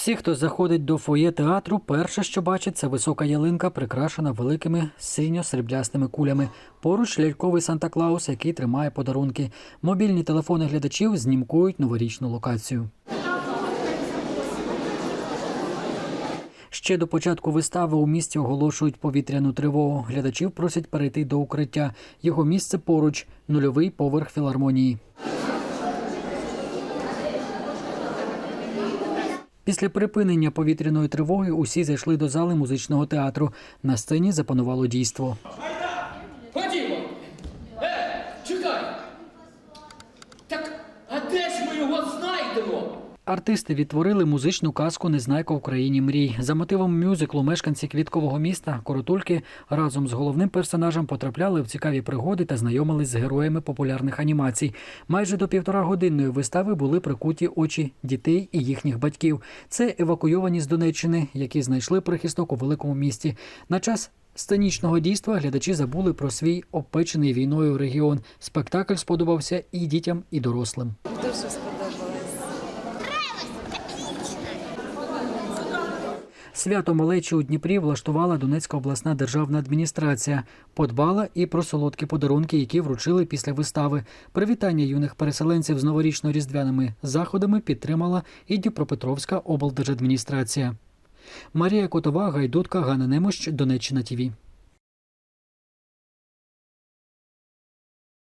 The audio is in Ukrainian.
Всі, хто заходить до фоє театру, перше, що бачить, це висока ялинка, прикрашена великими синьо-сріблястими кулями. Поруч ляльковий Санта-Клаус, який тримає подарунки. Мобільні телефони глядачів знімкують новорічну локацію. Ще до початку вистави у місті оголошують повітряну тривогу. Глядачів просять перейти до укриття. Його місце поруч нульовий поверх філармонії. Після припинення повітряної тривоги усі зайшли до зали музичного театру. На сцені запанувало дійство. Ходімо. Е, чекай. Так, а де ж ми його знайдемо? Артисти відтворили музичну казку Незнайка в країні мрій. За мотивом мюзиклу мешканці квіткового міста Коротульки разом з головним персонажем потрапляли в цікаві пригоди та знайомились з героями популярних анімацій. Майже до півтора годинної вистави були прикуті очі дітей і їхніх батьків. Це евакуйовані з Донеччини, які знайшли прихисток у великому місті. На час сценічного дійства глядачі забули про свій опечений війною регіон. Спектакль сподобався і дітям, і дорослим. Дуже Свято малечі у Дніпрі влаштувала Донецька обласна державна адміністрація. Подбала і про солодкі подарунки, які вручили після вистави. Привітання юних переселенців з новорічно-різдвяними заходами підтримала і Дніпропетровська облдержадміністрація. Марія Котова, Гайдутка, Ганна Немощ, Донеччина ТІВІ.